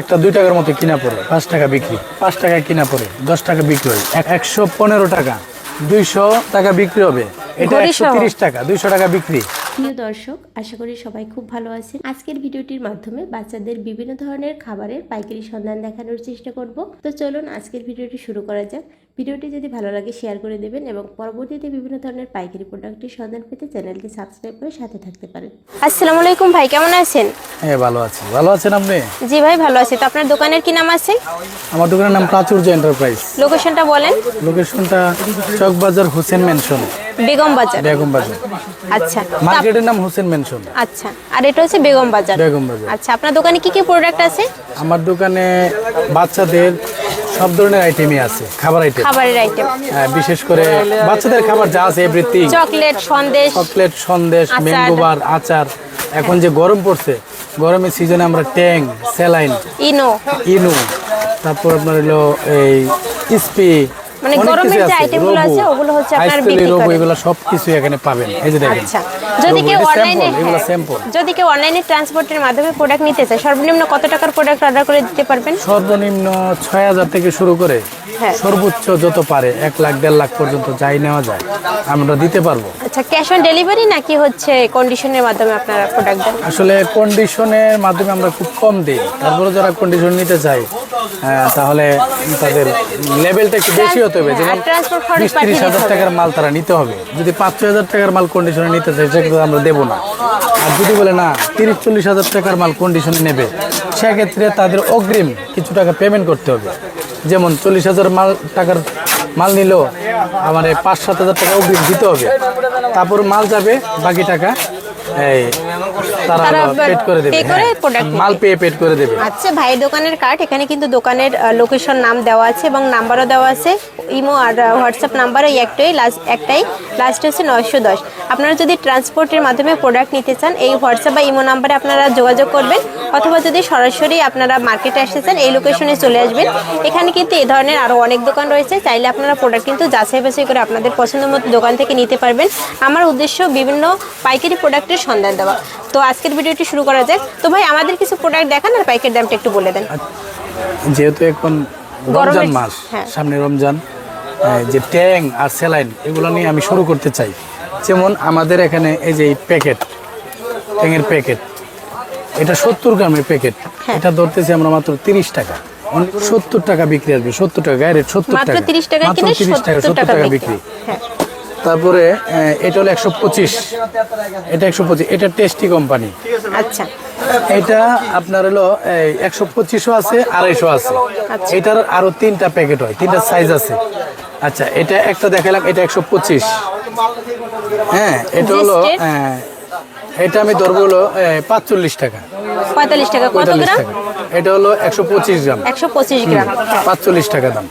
একটা দুই টাকার মতো কিনা পড়ে পাঁচ টাকা বিক্রি। পাঁচ টাকা কিনা পড়ে দশ টাকা বিক্রি হয়। একশো পনেরো টাকা দুইশো টাকা বিক্রি হবে। এটা একশো তিরিশ টাকা দুইশো টাকা বিক্রি। প্রিয় দর্শক আশা করি সবাই খুব ভালো আছেন। আজকের ভিডিওটির মাধ্যমে বাচ্চাদের বিভিন্ন ধরনের খাবারের পাইকারি সন্ধান দেখানোর চেষ্টা করব। তো চলুন আজকের ভিডিওটি শুরু করা যাক। ভিডিওটি যদি ভালো লাগে শেয়ার করে দেবেন এবং পরবর্তীতে বিভিন্ন ধরনের পাইকারি প্রোডাক্টের সন্ধান পেতে চ্যানেলটি সাবস্ক্রাইব করে সাথে থাকতে পারেন। আসসালামু আলাইকুম ভাই কেমন আছেন? হ্যাঁ ভালো আছি। ভালো আছেন আপনি? জি ভাই ভালো আছি। তো আপনার দোকানের কি নাম আছে? আমার দোকানের নাম প্রাচুর্য এন্টারপ্রাইজ। লোকেশনটা বলেন। লোকেশনটা চকবাজার হোসেন মেনশন বেগম বাজার। বেগম বাজার। আচ্ছা। মার্কেটের নাম হোসেন মেনশন আচ্ছা। আর এটা হচ্ছে বেগম বাজার। বেগম বাজার। আচ্ছা আপনার দোকানে কি কি প্রোডাক্ট আছে? আমার দোকানে বাচ্চাদের সব ধরনের আইটেমই আছে খাবার আইটেম খাবারের আইটেম হ্যাঁ বিশেষ করে বাচ্চাদের খাবার যা আছে everything chocolate sandesh. Chocolate sandesh. Mango bar আচার। এখন যে গরম পড়ছে গরমের সিজনে আমরা ট্যাং স্যালাইন ইনো। ইনো। তারপর আপনার হলো এই স্পি মানে গরমের যে আইটেমগুলো আছে, ওগুলো হচ্ছে আপনার বিক্রি করেন। এগুলো সব কিছু এখানে পাবেন। এই যে দেখেন। আচ্ছা যদি কেউ অনলাইনে যদি কেউ অনলাইনে ট্রান্সপোর্টের মাধ্যমে প্রোডাক্ট নিতে চায় সর্বনিম্ন কত টাকার প্রোডাক্ট অর্ডার করে দিতে পারবেন? সর্বনিম্ন ছয় হাজার থেকে শুরু করে হ্যাঁ। সর্বোচ্চ যত পারে এক লাখ দেড় লাখ পর্যন্ত যাই নেওয়া যায় আমরা দিতে পারব। আচ্ছা ক্যাশ অন ডেলিভারি নাকি হচ্ছে কন্ডিশনের মাধ্যমে আপনারা প্রোডাক্ট দেন? আসলে কন্ডিশনের মাধ্যমে আমরা খুব কম দিই। তারপরে যারা কন্ডিশন নিতে চাই আহ, তাহলে তাদের লেভেলটা একটু বেশি হতে হবে যেমন খরচ বিশ তিরিশ হাজার টাকার মাল তারা নিতে হবে। যদি পাঁচ ছয় হাজার টাকার মাল কন্ডিশনে নিতে চাই সেক্ষেত্রে আমরা দেবো না। আর যদি বলে না তিরিশ চল্লিশ হাজার টাকার মাল কন্ডিশনে নেবে সেক্ষেত্রে তাদের অগ্রিম কিছু টাকা পেমেন্ট করতে হবে। যেমন চল্লিশ হাজার মাল টাকার মাল নিল আমার পাঁচ সাত হাজার টাকা অগ্রিম দিতে হবে। তারপর মাল যাবে বাকি টাকা এই তারা তারা পেড করে দেবে। pay করে হ্যাঁ, product মাল পেয়ে পেড করে দেবে। আচ্ছা ভাইয়ের দোকানের কার্ড এখানে কিন্তু দোকানের লোকেশন নাম দেওয়া আছে এবং নাম্বারও দেওয়া আছে। ইমো আর হোয়াটসঅ্যাপ নাম্বার একটাই লাস্ট একটাই। লাস্ট হচ্ছে নয়শো দশ। আপনারা যদি ট্রান্সপোর্টের মাধ্যমে প্রোডাক্ট নিতে চান এই হোয়াটসঅ্যাপ বা ইমো নাম্বারে আপনারা যোগাযোগ করবেন অথবা যদি সরাসরি আপনারা মার্কেটে আসতে চান এই লোকেশনে চলে আসবেন। এখানে কিন্তু এই ধরনের আরও অনেক দোকান রয়েছে চাইলে আপনারা প্রোডাক্ট কিন্তু যাচাই বাছাই করে আপনাদের পছন্দ মতো দোকান থেকে নিতে পারবেন। আমার উদ্দেশ্য বিভিন্ন পাইকারি প্রোডাক্টের সন্ধান দেওয়া। তো আজকের ভিডিওটি শুরু করা যাক। তো ভাই আমাদের কিছু প্রোডাক্ট দেখান আর পাইকারি দামটা একটু বলে দেন। যেহেতু এখন রমজান মাস হ্যাঁ। সামনে রমজান যে ট্যাং আর স্যালাইন এগুলো নিয়ে আমি শুরু করতে চাই। যেমন আমাদের এখানে এই যে প্যাকেট ট্যাঙের প্যাকেট এটা সত্তর গ্রামের প্যাকেট। হ্যাঁ। এটা ধরতেছি আমরা মাত্র তিরিশ টাকা। সত্তর টাকা বিক্রি আসবে সত্তর টাকা গায়ের সত্তর টাকা। তিরিশ টাকা মাত্র তিরিশ টাকা সত্তর টাকা বিক্রি। তারপরে এটা হলো একশো পঁচিশ। এটা একশো পঁচিশ। এটা টেস্টি কোম্পানি। আচ্ছা। এটা আপনার হলো একশো পঁচিশও আছে আড়াইশো আছে। আচ্ছা। এটার আরও তিনটা প্যাকেট হয় তিনটা সাইজ আছে। আচ্ছা এটা একটা দেখালাম এটা একশো পঁচিশ। হ্যাঁ এটা হলো এটা আমি ধরবো হলো পাঁচচল্লিশ টাকা। পঁয়তাল্লিশ টাকা। কত পঁয়তাল্লিশ গ্রাম? টাকা। এটা হলো একশো পঁচিশ গ্রাম। একশো পঁচিশ গ্রাম। পাঁচচল্লিশ টাকা দাম।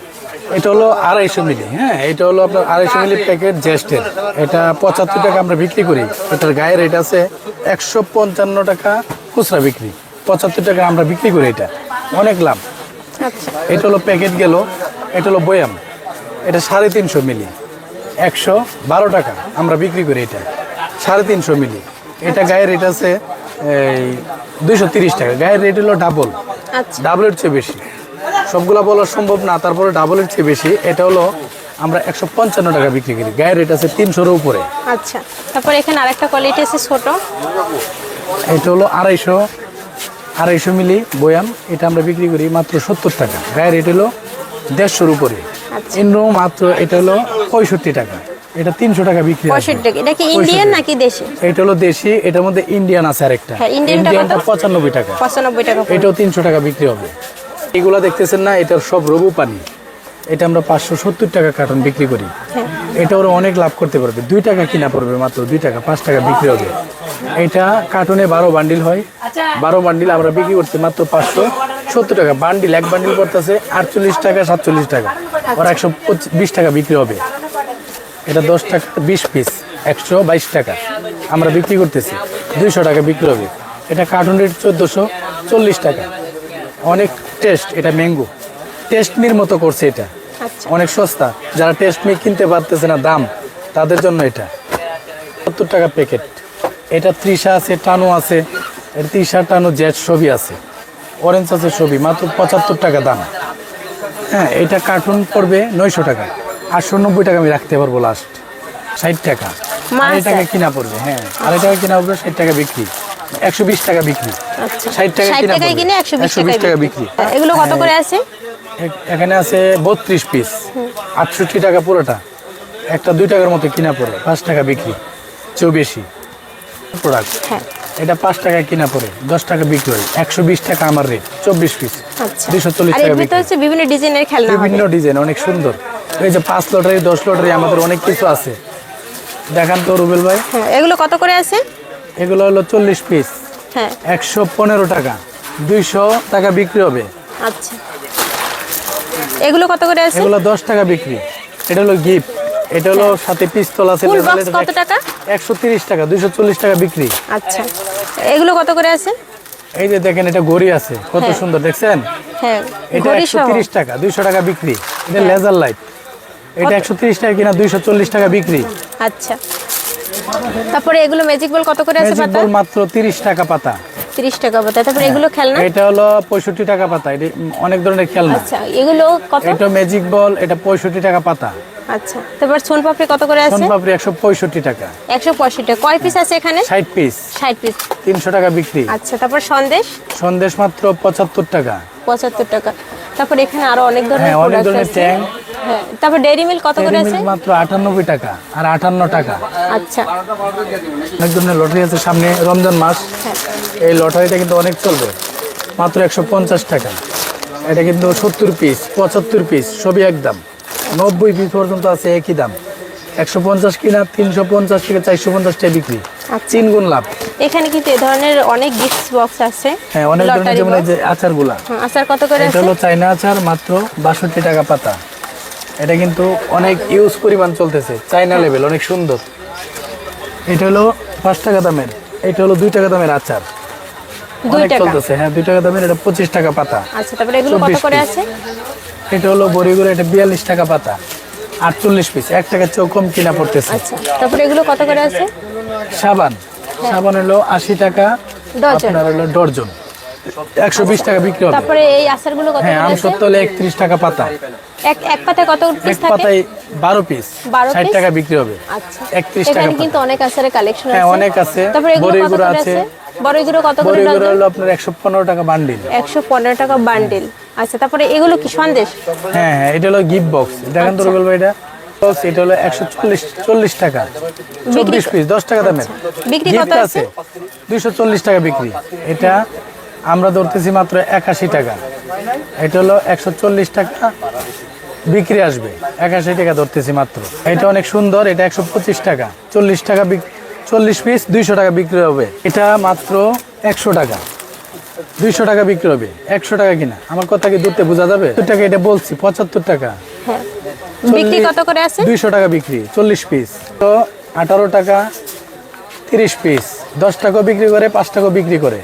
এটা হলো আড়াইশো মিলি হ্যাঁ এটা হলো আপনার আড়াইশো মিলি প্যাকেট জেস্টের। এটা পঁচাত্তর টাকা আমরা বিক্রি করি। এটার গায়ের রেট আছে একশো পঞ্চান্ন টাকা খুচরা বিক্রি। পঁচাত্তর টাকা আমরা বিক্রি করি এটা। অনেক লাভ। আচ্ছা। এটা হলো প্যাকেট গেল এটা হলো বয়াম। এটা সাড়ে তিনশো মিলি। একশো বারো টাকা আমরা বিক্রি করি এটা। সাড়ে তিনশো মিলি। এটা গায়ের রেট আছে এই দুইশো তিরিশ টাকা। গায়ের রেট হলো ডাবল আচ্ছা। ডাবলের চেয়ে বেশি। সবগুলা বলা সম্ভব না তারপরে ডাবলের চেয়ে বেশি। এটা হলো আমরা একশো পঞ্চান্ন টাকা বিক্রি করি। গায়ের রেট আছে তিনশোর উপরে। আচ্ছা তারপর এখানে আরেকটা কোয়ালিটি আছে ছোট। এটা হলো আড়াইশো আড়াইশো মিলি বয়াম। এটা আমরা বিক্রি করি মাত্র সত্তর টাকা। গায়ের রেট হলো দেড়শোর উপরে। আচ্ছা। ইন্ডো মাত্র এটা হলো পঁয়ষট্টি টাকা। এটা তিনশো টাকা বিক্রি টাকা। এটা কি ইন্ডিয়ান নাকি দেশি? এটা হলো দেশি। এটার মধ্যে ইন্ডিয়ান আছে আরেকটা। হ্যাঁ, ইন্ডিয়ানটা ইন্ডিয়ানটা কত? পঁচানব্বই টাকা। পঁচানব্বই টাকা এটাও তিনশো টাকা বিক্রি হবে। এগুলা দেখতেছেন না এটার সব রবু পানি। এটা আমরা পাঁচশো সত্তর টাকা কার্টন বিক্রি করি। হ্যাঁ। এটা ওরা অনেক লাভ করতে পারবে। দুই টাকা কিনা পড়বে মাত্র দুই টাকা পাঁচ টাকা বিক্রি হবে। এটা কার্টনে বারো বান্ডিল হয়। বারো বান্ডিল আমরা বিক্রি করছি মাত্র পাঁচশো সত্তর টাকা। বান্ডিল এক বান্ডিল করতেছে আটচল্লিশ টাকা সাতচল্লিশ টাকা। ওরা একশো বিশ টাকা বিক্রি হবে। এটা দশ টাকা বিশ পিস একশো বাইশ টাকা। আমরা বিক্রি করতেছি দুইশো টাকা বিক্রি হবে। এটা কার্টুন রেট চোদ্দোশো চল্লিশ টাকা। অনেক টেস্ট এটা ম্যাঙ্গো টেস্ট মির মতো করছে এটা। আচ্ছা। অনেক সস্তা। যারা টেস্ট মি কিনতে পারতেছে না দাম তাদের জন্য এটা। সত্তর টাকা প্যাকেট এটা ত্রিশা আছে টানো আছে। এটা ত্রিশা টানো জেট সবই আছে। অরেঞ্জ আছে ছবি মাত্র পঁচাত্তর টাকা দাম। হ্যাঁ এটা কার্টুন পড়বে নয়শো টাকা। আটশো নব্বই টাকা আমি রাখতে পারব লাস্ট ষাট টাকা। আড়াই টাকা কিনা পড়বে হ্যাঁ। আড়াই টাকা কিনা পড়বে ষাট টাকা বিক্রি। একশো বিশ টাকা বিক্রি। আচ্ছা। ষাট টাকা টাকায় কিনে একশো বিশ 120 টাকা বিক্রি। বিক্রি। এগুলো কত করে আছে? এখানে আছে বত্রিশ পিস। আটষট্টি টাকা পুরোটা। একটা দুই টাকার মতো কিনা পড়ে। পাঁচ টাকা বিক্রি। চেয়েও বেশি। প্রোডাক্ট হ্যাঁ। এটা পাঁচ টাকা কিনা পড়ে। দশ টাকা বিক্রি হয়। একশো বিশ টাকা আমার রেট চব্বিশ পিস আচ্ছা। দুইশো চল্লিশ টাকা বিক্রি। বিভিন্ন ডিজাইনের খেলনা বিভিন্ন ডিজাইন অনেক সুন্দর। এই যে পাঁচ লটারি দশ লটারি আমাদের অনেক কিছু আছে। দেখান তো রুবেল ভাই। হ্যাঁ এগুলো কত করে আছে? এগুলো হলো চল্লিশ পিস হ্যাঁ। একশো পনেরো টাকা। দুইশো টাকা বিক্রি হবে। আচ্ছা। এগুলো কত করে আছে? এগুলো দশ টাকা বিক্রি। এটা হলো গিফট এটা হলো সাথে পিস্তল আছে। ফুল বক্স কত টাকা? একশো তিরিশ টাকা দুইশো চল্লিশ টাকা বিক্রি। আচ্ছা। এগুলো কত করে আছে? এই যে দেখেন এটা ঘড়ি আছে। কত হ্যাঁ। সুন্দর দেখছেন? হ্যাঁ এটা একশো তিরিশ টাকা দুইশো টাকা বিক্রি। এটা হ্যাঁ। লেজার লাইট এটা একশো তিরিশ টাকা কিনা দুইশো চল্লিশ টাকা বিক্রি। আচ্ছা। তারপরে এগুলো ম্যাজিক বল কত করে আছে পাতা? ম্যাজিক বল মাত্র তিরিশ টাকা পাতা। তিরিশ টাকা পাতা। তারপরে এগুলো খেলনা? এটা হলো পঁয়ষট্টি টাকা পাতা। এটা অনেক ধরনের খেলনা। আচ্ছা এগুলো কত? এটা ম্যাজিক বল এটা পঁয়ষট্টি টাকা পাতা। আচ্ছা তারপর সোন পাপড়ি কত করে আছে? সোনপাপড়ি একশো পঁয়ষট্টি টাকা। একশো পঁয়ষট্টি কয় পিস আছে এখানে? ষাট পিস ষাট পিস তিনশো টাকা বিক্রি। আচ্ছা তারপর সন্দেশ? সন্দেশ মাত্র পঁচাত্তর টাকা। পঁচাত্তর টাকা। তারপর এখানে আরও অনেক ধরনের হ্যাঁ, অনেক ধরনের আছে ট্যাং। হ্যাঁ তারপর ডেইরি মিল্ক কত করে আছে? মাত্র আটানব্বই টাকা আর আটান্ন টাকা। আচ্ছা। লটারি আছে সামনে রমজান মাস। হ্যাঁ। এই লটারিটা কিন্তু অনেক চলবে। মাত্র একশো পঞ্চাশ টাকা। এটা কিন্তু সত্তর পিস পঁচাত্তর পিস সবই একদম। নব্বই পিস পর্যন্ত আছে একই দাম। একশো পঞ্চাশ কিনা তিনশো পঞ্চাশ থেকে চারশো পঞ্চাশ টাকা বিক্রি। আচ্ছা। তিন গুণ লাভ। এখানে কিন্তু এ ধরনের অনেক গিফট বক্স আছে। হ্যাঁ অনেক ধরনের যেমন এই যে আচারগুলা। আচার কত করে এটা হলো চাইনা আচার মাত্র বাষট্টি টাকা পাতা। এটা কিন্তু অনেক ইউজ পরিমাণ চলতেছে। চাইনা লেভেল অনেক সুন্দর। এটা হলো পাঁচ টাকা দামের। এটা হলো দুই টাকা দামের আচার। অনেক চলতেছে হ্যাঁ দুই টাকা দামের এটা পঁচিশ টাকা পাতা। আচ্ছা তারপরে এগুলো কত করে আছে? এটা হলো বড়িগুলো এটা বিয়াল্লিশ টাকা পাতা। আটচল্লিশ পিস এক টাকা চেয়েও কম কিনা পড়তেছে। আচ্ছা তারপরে এগুলো কত করে আছে? সাবান। সাবান হলো আশি টাকা আপনার হলো ডর্জন। একশো বিশ টাকা বিক্রি হবে। তারপরে এই আচারগুলো কত হ্যাঁ আম সত্য হলে একত্রিশ টাকা পাতা। এক এক পাতায় কত পিস থাকে? পাতায় বারো পিস 12 ষাট টাকা বিক্রি হবে। আচ্ছা। 31 টাকা কিন্তু অনেক আচারের কালেকশন হ্যাঁ, আছে। অনেক আছে। কত করে হলো আপনার একশো পনেরো টাকা বান্ডিল একশো পনেরো টাকা বান্ডেল আচ্ছা তারপরে এগুলো কি সন্দেশ? হ্যাঁ হ্যাঁ এটা হলো গিফট বক্স দেখেন তো আচ্ছা। এটা। বক্স এটা হলো একশো চল্লিশ চল্লিশ টাকা। চব্বিশ পিস দশ টাকা দামের। বিক্রি কত? আছে। দুইশো চল্লিশ টাকা বিক্রি। এটা আমরা ধরতেছি মাত্র একাশি টাকা। এটা হলো একশো চল্লিশ টাকা বিক্রি আসবে। একাশি টাকা ধরতেছি মাত্র। এটা অনেক সুন্দর এটা একশো পঁচিশ টাকা। চল্লিশ টাকা চল্লিশ পিস দুইশো টাকা বিক্রি হবে। এটা মাত্র একশো টাকা। দুইশো টাকা বিক্রি হবে। একশো টাকা কিনা? আমার কথা কি দূরতে বোঝা যাবে? দু টাকা এটা বলছি পঁচাত্তর টাকা। হ্যাঁ। বিক্রি কত করে আছে? দুইশো টাকা বিক্রি চল্লিশ পিস। তো আঠারো টাকা তিরিশ পিস। দশ টাকা বিক্রি করে পাঁচ টাকা বিক্রি করে।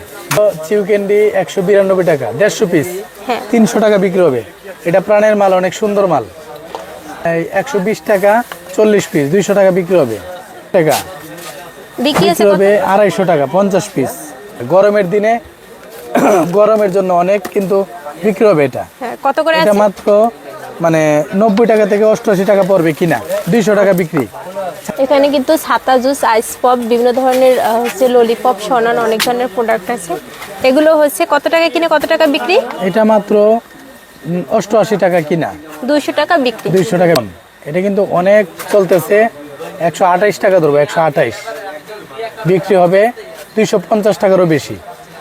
চিউ ক্যান্ডি একশো বিরানব্বই টাকা দেড়শো পিস হ্যাঁ। তিনশো টাকা বিক্রি হবে। এটা প্রাণের মাল অনেক সুন্দর মাল। একশো বিশ টাকা চল্লিশ পিস দুইশো টাকা বিক্রি হবে। টাকা। বিক্রি? হবে আড়াইশো টাকা পঞ্চাশ পিস গরমের দিনে গরমের জন্য অনেক কিন্তু বিক্রি হবে এটা। হ্যাঁ কত করে এটা মাত্র মানে নব্বই টাকা থেকে অষ্টআশি টাকা পড়বে কিনা? দুইশো টাকা বিক্রি। এখানে কিন্তু ছাতা জুস আইস পপ বিভিন্ন ধরনের হচ্ছে ললিপপ সনান অনেক ধরনের প্রোডাক্ট আছে। এগুলো হচ্ছে কত টাকা কিনে কত টাকা বিক্রি? এটা মাত্র অষ্টআশি টাকা কিনা? দুইশো টাকা বিক্রি। দুইশো টাকা। এটা কিন্তু অনেক চলতেছে। একশো আঠাইশ টাকা ধরবো একশো আঠাইশ। বিক্রি হবে দুইশো পঞ্চাশ টাকারও বেশি।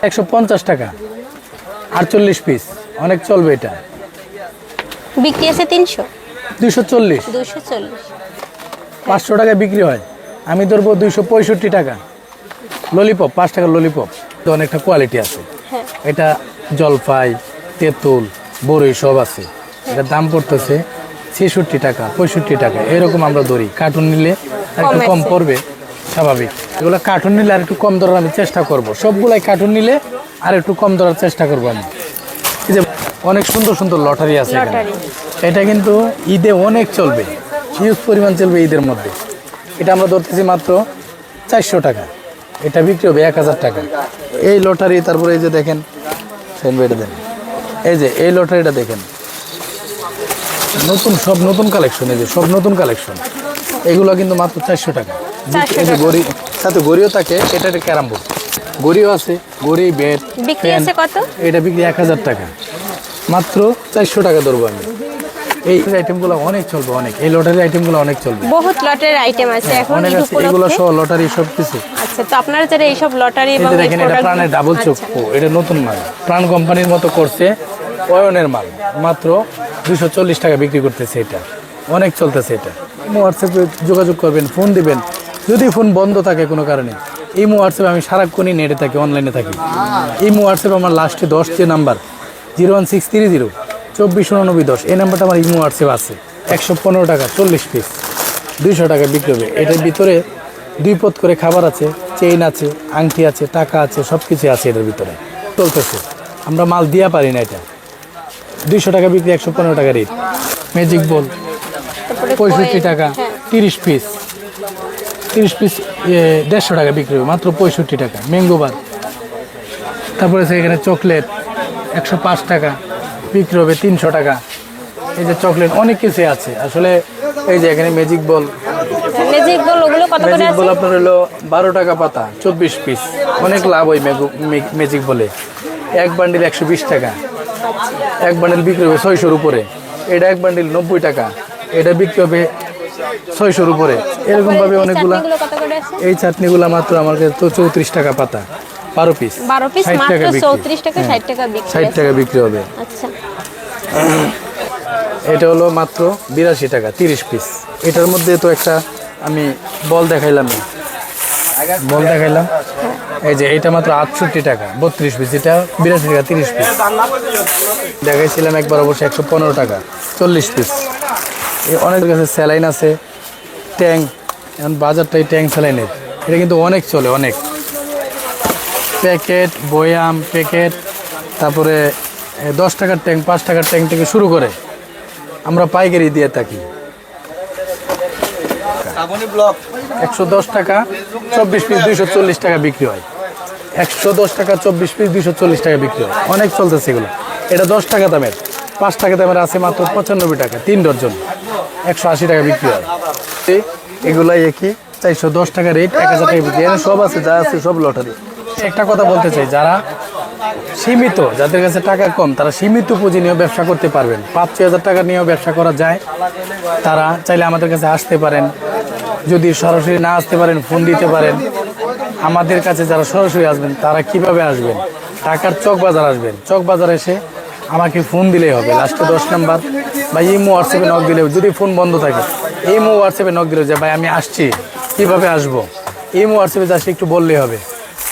একশো পঞ্চাশ টাকা। আটচল্লিশ পিস অনেক চলবে এটা। বিক্রি আছে তিনশো। দুশো চল্লিশ। দুইশো চল্লিশ। পাঁচশো টাকা বিক্রি হয়। আমি ধরবো দুইশো পঁয়ষট্টি টাকা। ললিপপ পাঁচ টাকা ললিপপ। তো অনেকটা কোয়ালিটি আছে। হ্যাঁ। এটা জলপাই তেঁতুল বড়ই সব আছে। এটা দাম পড়তেছে ছেষট্টি টাকা পঁয়ষট্টি টাকা। এরকম আমরা ধরি। কার্টুন নিলে আর একটু কম পড়বে স্বাভাবিক। এগুলো কার্টুন নিলে আর একটু কম ধরার আমি চেষ্টা করব। সবগুলাই কার্টুন নিলে আর একটু কম ধরার চেষ্টা করব আমি। অনেক সুন্দর সুন্দর লটারি আছে এটা কিন্তু ঈদে অনেক চলবে হিউজ পরিমাণ চলবে ঈদের মধ্যে। এটা আমরা ধরতেছি মাত্র চারশো টাকা। এটা বিক্রি হবে এক হাজার টাকা। এই লটারি তারপরে এই যে দেখেন সেন দেন। এই যে এই লটারিটা দেখেন। নতুন সব নতুন কালেকশন এই যে সব নতুন কালেকশন। এগুলো কিন্তু মাত্র চারশো টাকা। এই যে গড়ি সাথে গড়িও থাকে এটা একটা ক্যারাম বোর্ড। গড়িও আছে গড়ি ফ্যান, এটা বিক্রি এক হাজার টাকা। মাত্র চারশো টাকা ধরবো আমি। এই আইটেমগুলো অনেক চলবে অনেক। এই লটারি আইটেমগুলো অনেক চলবে। বহুত আইটেম আছে এখন অনেক আছে এগুলো সহ লটারি সব কিছু। আচ্ছা তো আপনারা যারা এইসব লটারি এবং দেখেন এটা প্রাণের ডাবল আচ্ছা। এটা নতুন মাল। প্রাণ কোম্পানির মতো করছে অয়নের মাল। মাত্র দুশো চল্লিশ টাকা বিক্রি করতেছে এটা। অনেক চলতেছে এটা। হোয়াটসঅ্যাপে যোগাযোগ করবেন ফোন দিবেন। যদি ফোন বন্ধ থাকে কোনো কারণে ইমো হোয়াটসঅ্যাপে আমি সারাক্ষণই নেটে থাকি অনলাইনে থাকি। ইমো হোয়াটসঅ্যাপে আমার লাস্টে দশটি number zero one six three zero. চব্বিশ উননব্বই দশ। এই নাম্বারটা আমার ইমো হোয়াটসঅ্যাপ আছে। একশো পনেরো টাকা চল্লিশ পিস দুইশো টাকা বিক্রি হবে। এটার ভিতরে দুই পথ করে খাবার আছে চেইন আছে আংটি আছে টাকা আছে সব কিছু আছে এটার ভিতরে। চলতেছে। আমরা মাল দিয়া পারি না এটা। দুইশো টাকা বিক্রি একশো পনেরো টাকা রেট ম্যাজিক বল পঁয়ষট্টি টাকা হ্যাঁ। তিরিশ পিস তিরিশ পিস দেড়শো টাকা বিক্রি হবে। মাত্র পঁয়ষট্টি টাকা। ম্যাঙ্গো বার তারপরে আছে এখানে চকলেট একশো পাঁচ টাকা বিক্রি হবে তিনশো টাকা। এই যে চকলেট অনেক কিছু আছে। আসলে এই যে এখানে ম্যাজিক বল ম্যাজিক বল ওগুলো কত করে ম্যাজিক বল আপনার হলো বারো টাকা পাতা চব্বিশ পিস অনেক লাভ হয় ম্যাজিক বলে এক বান্ডিল একশো বিশ টাকা। এক বান্ডিল বিক্রি হবে ছয়শোর উপরে। এটা এক বান্ডিল নব্বই টাকা। এটা বিক্রি হবে ছয়শোর উপরে। এরকম ভাবে অনেকগুলা আছে? এই চাটনিগুলো মাত্র আমার কাছে তো চৌত্রিশ টাকা পাতা। বারো পিস বারো পিস ষাট মাত্র টাকা বিক্রি। চৌত্রিশ টাকা বিক্রি ষাট আছে। টাকা বিক্রি হবে। আচ্ছা। এটা হলো মাত্র বিরাশি টাকা তিরিশ পিস এটার মধ্যে তো একটা আমি বল দেখাইলাম। বল দেখাইলাম। এই যে এটা মাত্র আটষট্টি টাকা বত্রিশ পিস এটা বিরাশি টাকা তিরিশ পিস দেখাইছিলাম একবার অবশ্যই একশো পনেরো টাকা চল্লিশ পিস এই অনেক কাছে স্যালাইন আছে ট্যাং এখন বাজারটাই ট্যাং স্যালাইনের। এটা কিন্তু অনেক চলে অনেক। প্যাকেট বয়াম প্যাকেট তারপরে দশ টাকার ট্যাঙ্ক পাঁচ টাকার ট্যাঙ্ক থেকে শুরু করে আমরা পাইকারি দিয়ে থাকি। একশো দশ টাকা চব্বিশ পিস দুইশো চল্লিশ টাকা বিক্রি হয়। একশো দশ টাকা চব্বিশ পিস দুইশো চল্লিশ টাকা বিক্রি হয়। অনেক চলতেছে এগুলো। এটা দশ টাকা দামের। পাঁচ টাকা দামের আছে মাত্র পঁচানব্বই টাকা তিন ডজন। একশো আশি টাকা বিক্রি হয়। এগুলাই একই। চারশো দশ টাকা রেট এক হাজার টাকা বিক্রি সব আছে যা আছে সব লটারি। একটা কথা বলতে চাই, যারা সীমিত, যাদের কাছে টাকা কম, তারা সীমিত পুঁজি নিয়েও ব্যবসা করতে পারবেন। পাঁচ ছয় হাজার টাকা নিয়েও ব্যবসা করা যায়। তারা চাইলে আমাদের কাছে আসতে পারেন। যদি সরাসরি না আসতে পারেন, ফোন দিতে পারেন। আমাদের কাছে যারা সরাসরি আসবেন, তারা কীভাবে আসবেন? টাকার চক বাজার আসবেন। চক বাজার এসে আমাকে ফোন দিলেই হবে। লাস্টে দশ নাম্বার। বা ইমো হোয়াটসঅ্যাপে নক দিলেও যদি ফোন বন্ধ থাকে, ইমো হোয়াটসঅ্যাপে নক দিলেও যে, ভাই, আমি আসছি। কীভাবে আসব? ইমো হোয়াটসঅ্যাপে যাচ্ছে একটু বললেই হবে।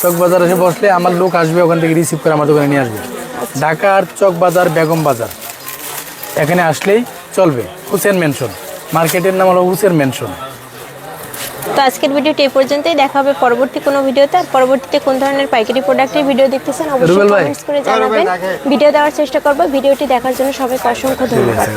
চক বাজার এসে বসলে আমার লোক আসবে ওখান থেকে রিসিভ করে আমার দোকানে নিয়ে আসবে। ঢাকার চক বাজার বেগম বাজার। এখানে আসলেই চলবে। হুসেন মেনশন মার্কেটের নাম হলো হুসেন মেনশন তো আজকের ভিডিওটি এই পর্যন্তই। দেখা হবে পরবর্তী কোনো ভিডিওতে। আর পরবর্তীতে কোন ধরনের পাইকারি প্রোডাক্টের ভিডিও দেখতেছেন অবশ্যই কমেন্টস করে জানাবেন। ভিডিও দেওয়ার চেষ্টা করব। ভিডিওটি দেখার জন্য সবাইকে অসংখ্য ধন্যবাদ।